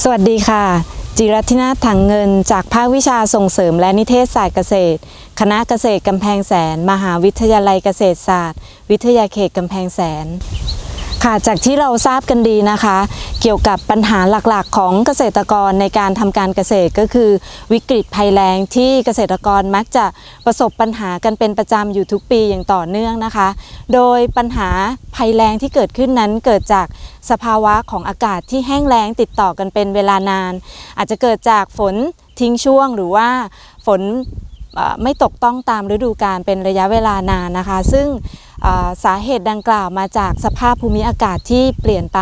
สวัสดีค่ะ จิรัตินาถถังเงิน จากภาควิชาส่งเสริมและนิเทศศาสตร์เกษตร คณะเกษตรกำแพงแสน มหาวิทยาลัยเกษตรศาสตร์ วิทยาเขตกำแพงแสน ค่ะจากที่เราทราบกันดีนะคะ เกี่ยวกับปัญหาหลักๆ ของเกษตรกรในการทำการเกษตรก็คือ วิกฤตภัยแล้งที่เกษตรกรมักจะประสบปัญหากันเป็นประจำอยู่ทุกปีอย่างต่อเนื่องนะคะ โดยปัญหาภัยแล้งที่เกิดขึ้นนั้นเกิดจากสภาวะของอากาศที่แห้งแล้งติดต่อกันเป็นเวลานาน อาจจะเกิดจากฝนทิ้งช่วงหรือว่าฝนไม่ตกต้องตามฤดูกาลเป็นระยะเวลานานนะคะ ซึ่ง สาเหตุดังกล่าวมาจากสภาพภูมิอากาศที่เปลี่ยนไป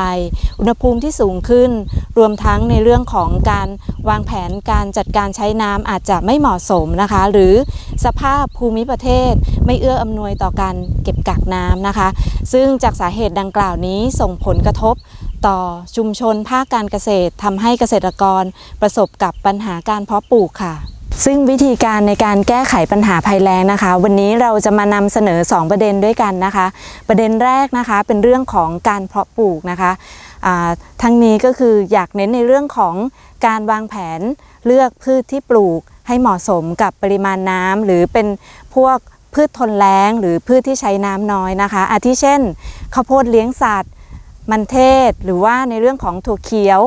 อุณหภูมิที่สูงขึ้น รวมทั้งในเรื่องของการวางแผนการจัดการใช้น้ำอาจจะไม่เหมาะสมนะคะ หรือสภาพภูมิประเทศไม่เอื้ออำนวยต่อการเก็บกักน้ำนะคะ ซึ่งจากสาเหตุดังกล่าวนี้ส่งผลกระทบต่อชุมชนภาคการเกษตรทำให้เกษตรกรประสบกับปัญหาการเพาะปลูกค่ะ ซึ่งวิธีการในการแก้ไขปัญหาภัยแล้งนะคะ วันนี้เราจะมานำเสนอ 2 ประเด็นด้วยกันนะคะ ประเด็นแรกนะคะเป็นเรื่องของการเพาะปลูกนะคะทั้งนี้ก็คืออยากเน้นในเรื่องของการวางแผนเลือกพืชที่ปลูกให้เหมาะสมกับปริมาณน้ำหรือเป็นพวกพืชทนแล้ง หรือพืชที่ใช้น้ำน้อยนะคะ อาทิเช่นข้าวโพดเลี้ยงสัตว์ มันเทศ หรือว่าในเรื่องของถั่วเขียว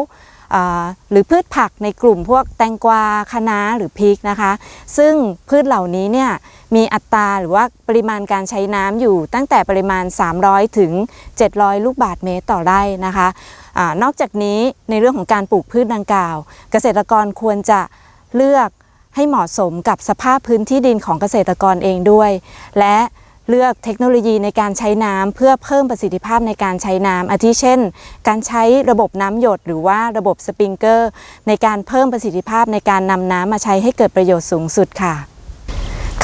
หรือพืชผักในกลุ่มพวกแตงกวาคะน้าหรือพริกนะคะ ซึ่งพืชเหล่านี้เนี่ยมีอัตราหรือว่าปริมาณการใช้น้ำอยู่ตั้งแต่ปริมาณ 300 ถึง 700 ลูกบาศก์เมตรต่อไร่นะคะอนอกจากนี้ในเรื่องของการปลูกพืชดังกล่าว เกษตรกรควรจะเลือกให้เหมาะสมกับสภาพพื้นที่ดินของเกษตรกรเองด้วย และ เลือกเทคโนโลยีในการใช้น้ำเพื่อเพิ่มประสิทธิภาพในการใช้น้ำอาทิเช่น การใช้ระบบน้ำหยด หรือว่าระบบสปริงเกอร์ ในการเพิ่มประสิทธิภาพในการนำน้ำมาใช้ให้เกิดประโยชน์สูงสุดค่ะ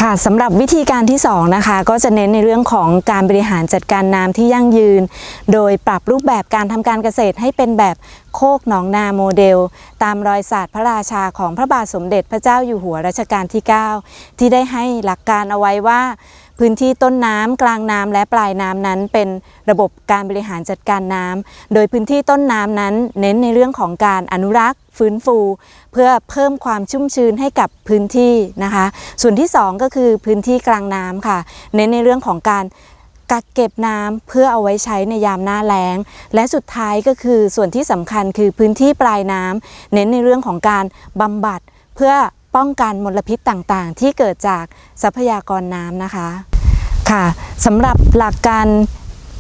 ค่ะสำหรับวิธีการที่2นะคะก็จะเน้นในเรื่องของการบริหารจัดการน้ำที่ยั่งยืน โดยปรับรูปแบบการทำการเกษตรให้เป็นแบบโคกหนองนาโมเดล ตามรอยศาสตร์พระราชาของพระบาทสมเด็จพระเจ้าอยู่หัวรัชกาลที่ 9 ที่ได้ให้หลักการเอาไว้ว่า พื้นที่ต้นน้ำกลางน้ำและปลายน้ำนั้น เป็นระบบการบริหารจัดการน้ำโดยพื้นที่ต้นน้ำนั้น เน้นในเรื่องของการอนุรักษ์ ฟื้นฟู เพื่อเพิ่มความชุ่มชื้นให้กับพื้นที่นะคะ ส่วนที่ 2 ก็คือพื้นที่กลางน้ำค่ะ เน้นในเรื่องของการกักเก็บน้ำเพื่อเอาไว้ใช้ในยามหน้าแล้ง และสุดท้ายก็คือส่วนที่สำคัญคือพื้นที่ปลายน้ำเน้นในเรื่องของการบำบัดเพื่อ ป้องกันมลพิษต่างๆ ที่เกิดจากทรัพยากรน้ำนะคะค่ะสำหรับหลักการ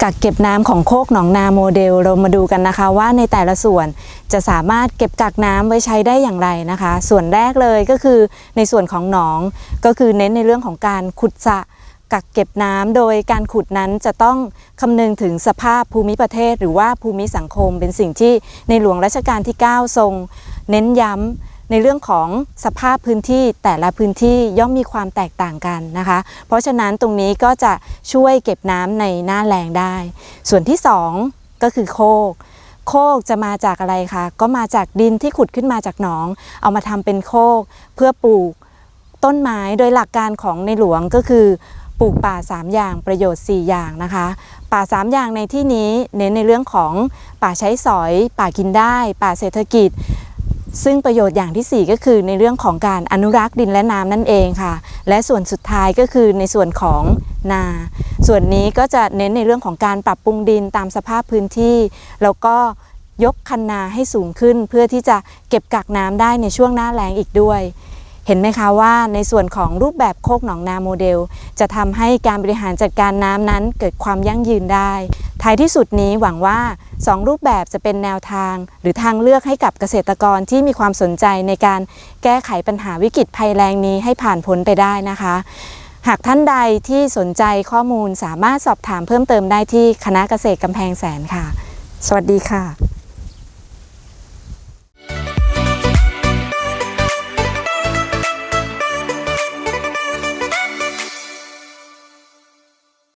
กักเก็บน้ำของโคกหนองนาโมเดลเรามาดูกันนะคะ ว่าในแต่ละส่วนจะสามารถเก็บกักน้ำไว้ใช้ได้อย่างไรนะคะ ส่วนแรกเลยก็คือในส่วนของหนองก็คือเน้นในเรื่องของการขุดสระกักเก็บน้ำโดยการขุดนั้นจะต้องคำนึงถึงสภาพภูมิประเทศ หรือว่าภูมิสังคมเป็นสิ่งที่ในหลวงรัชกาลที่ 9 ทรง เน้นย้ำ ในเรื่องของสภาพพื้นที่แต่ละพื้นที่ย่อมมีความแตกต่างกันนะคะ เพราะฉะนั้นตรงนี้ก็จะช่วยเก็บน้ำในหน้าแรงได้ ส่วนที่ 2 ก็คือโคกโคกจะมาจากอะไรคะก็มาจากดินที่ขุดขึ้นมาจากหนอง เอามาทำเป็นโคกเพื่อปลูกต้นไม้โดยหลักการของในหลวงก็คือปลูกป่า 3 อย่างประโยชน์ 4 อย่างนะคะ ป่า 3 อย่างในที่นี้เน้นในเรื่องของป่าใช้สอย ป่ากินได้ ป่าเศรษฐกิจ ซึ่งประโยชน์อย่างทีสี่ 4 ก็คือในเรื่องของการอนุรักษ์ดินและน้ำนั่นเองค่ะ และส่วนสุดท้ายก็คือในส่วนของนา ส่วนนี้ก็จะเน้นในเรื่องของการปรับปรุงดินตามสภาพพื้นที่ แล้วก็ยกคันนาให้สูงขึ้น เพื่อที่จะเก็บกักน้ำได้ในช่วงหน้าแล้งอีกด้วย เห็นไหมคะว่าในส่วนของรูปแบบโคกหนองนาโมเดล จะทำให้การบริหารจัดการน้ำนั้นเกิดความยั่งยืนได้ ท้ายที่สุดนี้หวังว่า 2 รูปแบบจะเป็นแนวทาง หรือทางเลือกให้กับเกษตรกรที่มีความสนใจในการแก้ไขปัญหาวิกฤตภัยแรงนี้ให้ผ่านพ้นไปได้นะคะ หากท่านใดที่สนใจข้อมูลสามารถสอบถามเพิ่มเติมได้ที่คณะเกษตรกำแพงแสนค่ะ สวัสดีค่ะ